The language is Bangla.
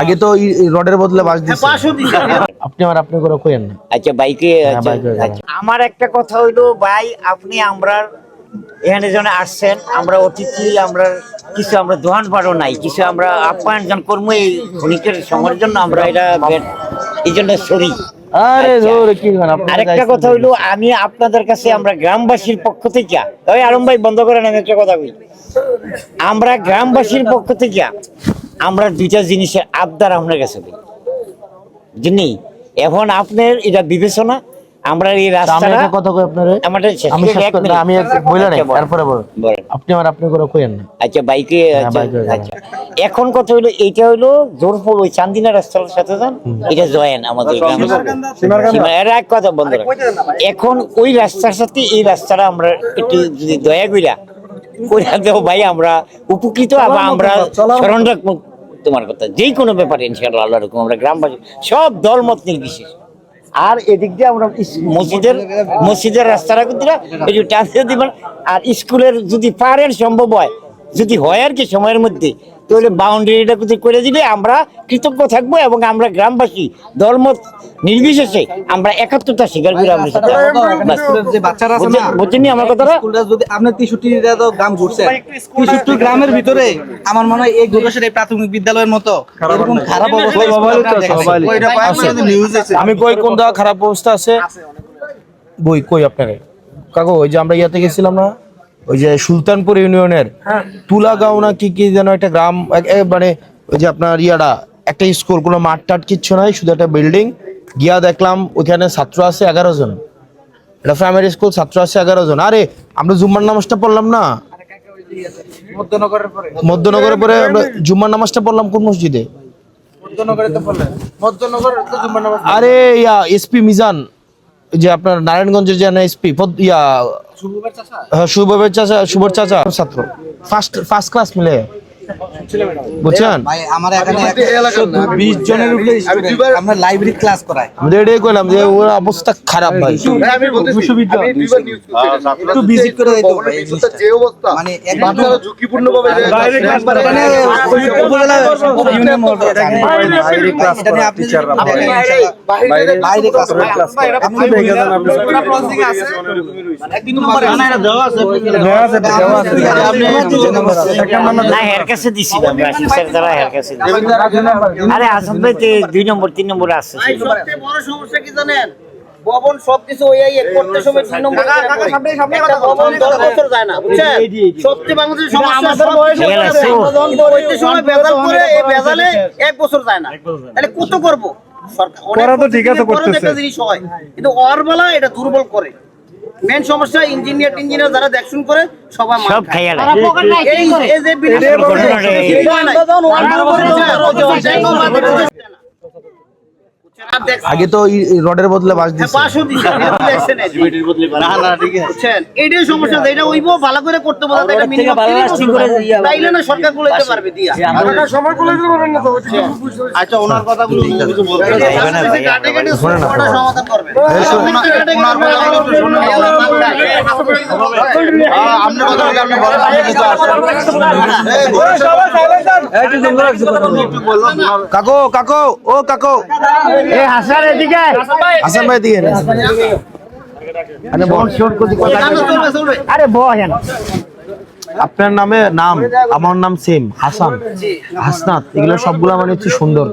আগে তো রডের বদলে বাস দিছে আপনি আমার আপনি করে কইেন না আচ্ছা বাইকে আচ্ছা, বাইকে যাব। আচ্ছা। আমার একটা কথা হইল ভাই আপনি আমরা এখানে যেন আসছেন আমরা অতিথি আমরা কিছু আমরা দোকান পাড়ও নাই কিছু আমরা আপ্যায়ন জন করব এই ক্ষণিকের সময়ের জন্য আমরা এটা এই জন্য সরি আরে আচ্ছা। কি আরেকটা কথা হইল আমি আপনাদের কাছে আমরা গ্রামবাসীর পক্ষ থেকে ওই আরম ভাই বন্ধ করেন আমি একটা কথা বলি আমরা গ্রামবাসীর পক্ষ থেকে আমরা দুইটা জিনিসের আবদার আপনার কাছে দিই। যিনি এখন আপনার এটা বিবেচনা আমরা এই রাস্তাটা কথা কই আপনারে? আমাদের আমি করে শেষ এক করতে মিনিট। আমি বলে নাই আচ্ছা, তারপরে বলেন। আপনি আমার আপনি করে কইেন না। আচ্ছা বাইকে আচ্ছা, এখন কথা জোরপুর ওই চান্দিনা রাস্তার সাথে যান এটা জয়েন আমাদের গ্রামে এক কথা বন্ধ এখন ওই রাস্তার সাথে এই রাস্তাটা আমরা একটু যদি দয়া কইরা কইরা দেও ভাই আমরা উপকৃত আবার আমরা রাখব তোমার কথা যেই কোনো ব্যাপারে ইনশাআল্লাহ আল্লাহ রকম আমরা গ্রামবাসী, সব দলমত নির্বিশেষ আর এদিক দিয়ে আমরা মসজিদের মসজিদের রাস্তাটা রাখতে দিবেন আর স্কুলের যদি পারেন, সম্ভব হয়, যদি হয় আর কি সময়ের মধ্যে তাহলে বাউন্ডারিটা যদি করে দিলে আমরা কৃতজ্ঞ থাকব এবং আমরা গ্রামবাসী ধর্ম নির্বিশেষে আমরা একাত্মতা স্বীকার করে আমরা সেটা। বাচ্চারা বুঝছেন- আমার কথাটা? যদি আপনার তেষট্টিটা তো গ্রাম ঘুরছে তেষট্টি গ্রামের ভিতরে আমার মনে হয় এই গোদাসের এই প্রাথমিক বিদ্যালয়ের মতো এরকম খারাপ অবস্থা। আমি কই কোন খারাপ অবস্থা আছে? বই কই আপনারে? কাকু ওই যে আমরা ইয়াতে গেছিলাম না? ওই যে সুলতানপুর ইউনিয়নের তুলাগাঁও না কি কি যেন একটা গ্রাম মানে ওই যে আপনার ইয়াটা একটা স্কুল কোনো মাঠ টাট কিচ্ছু নাই শুধু একটা বিল্ডিং। গিয়া দেখলাম ওইখানে ছাত্র আছে এগারো জন। এটা প্রাইমারি স্কুল ছাত্র আছে এগারো জন। আরে আমরা জুম্মার নামাজটা পড়লাম না। মধ্যনগরের পরে। আমরা জুম্মার নামাজটা পড়লাম কোন মসজিদে? আরে ইয়া এসপি মিজান। যে আপনার নারায়ণগঞ্জের যে এসপি ইয়া শুভবের চাচা হ্যাঁ, শুভবের চাচা শুভর চাচা ছাত্র। ফার্স্ট ফার্স্ট ক্লাস মিলে। বুঝছেন আমার এখানে একশো বিশ জনের উপরে। আমরা লাইব্রেরি ক্লাস করাই আমাদের এটাই কইলাম যে ওর অবস্থা খারাপ ভাই একটু ভিজিট করে হবে এই জিনিসটা। মানে একদম মানে ওই উপজেলা ইউনিয়ন মহল এটা নিয়ে- এটা নিয়ে আপনি যদি দেখেন ইনশাআল্লাহ, বাইরে ক্লাস করাই। আপনি দেখে যান আপনি না এর কাছে দিছি দ্বারা কাছে দিছি। আরে হাসান ভাই দুই নম্বর তিন নম্বর আসছে সবচেয়ে বড় সমস্যা কি জানেন? ভবন সবকিছু ওই করতে সময় তিন নম্বর ভবন দশ বছর যায় না বুঝছেন? সত্যি বাংলাদেশের সমস্যা সব কিছু ঠিক আছে। করতে সময় বেজাল করে এই বেজালে এক বছর যায় না। তাহলে কত করব? সরকার করা ঠিক আছে একটা জিনিস হয়। কিন্তু ওর বেলা এটা দুর্বল করে। মেন সমস্যা ইঞ্জিনিয়ার টিঞ্জিনিয়ার যারা দেখুন করে সবাই সব। খাইয়া এই এই যে বিল্ডিং আগে তো রডের বদলে বাস দিচ্ছে পাঁচশো দিছে বুঝছেন এইটাই সমস্যা এটা ওইব ভালো করে করতে বলা এটা মিনিমাম তাইলে না সরকার গুলোতে পারবে দিয়া আপনারা সময় বলে দিতে পারবেন না তো আচ্ছা ওনার কথাগুলো কিছু বলতে সমাধান করবে ওনার কথাগুলো একটু শুনুন আপনি কথা বলে আপনি বলেন আপনি কিছু কাকো কাকো ও কাকো হাসান এদিকে। হাসান ভাই আরে বহেন আপনার নামে নাম আমার নাম সেম হাসান হাসনাত এগুলো সবগুলো মানে হচ্ছে সুন্দর।